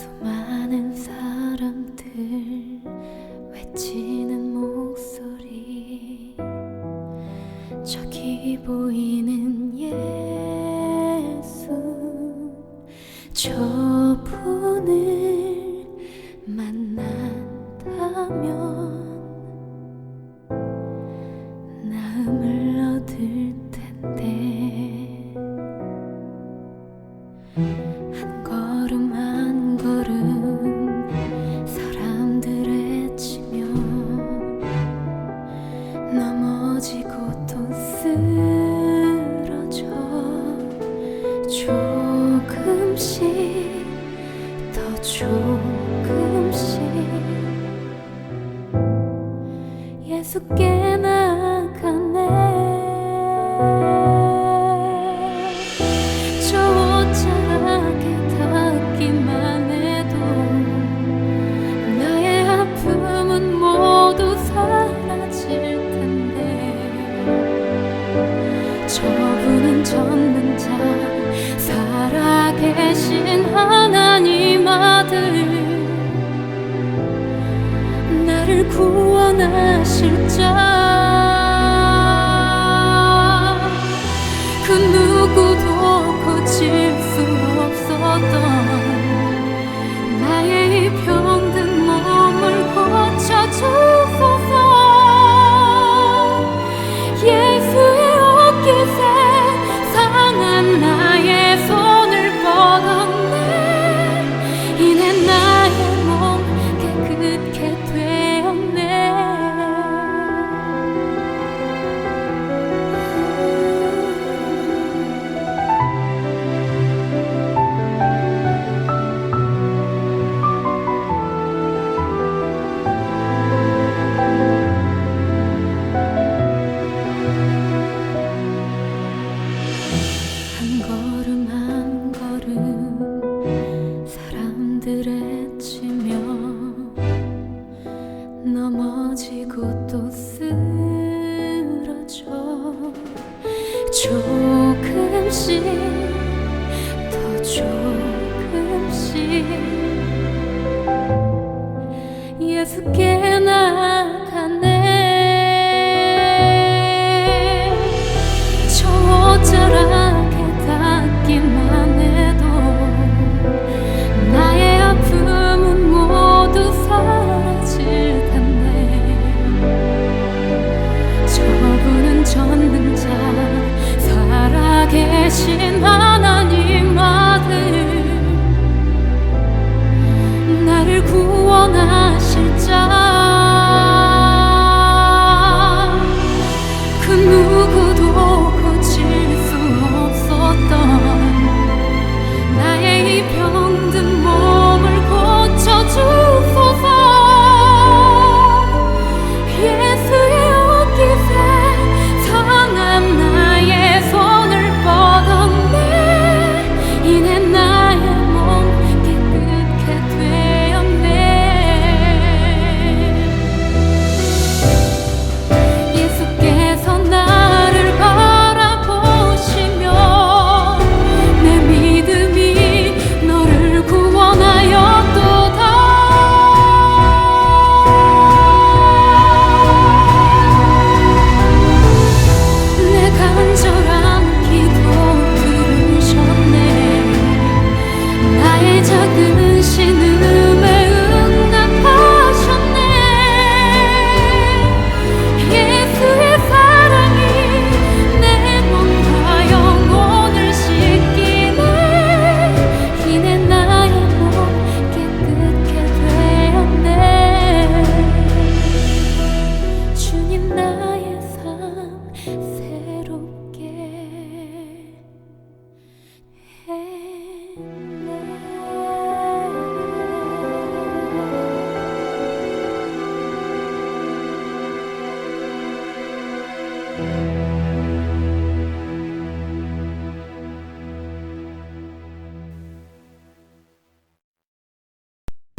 수많은 사람들 외치는 목소리. 저기 보이는 예수 저분을 만났다면 무너지고 또 쓰러져. 조금씩 더 조금씩. 예수께 구원하실 자. 조금씩 더 조금씩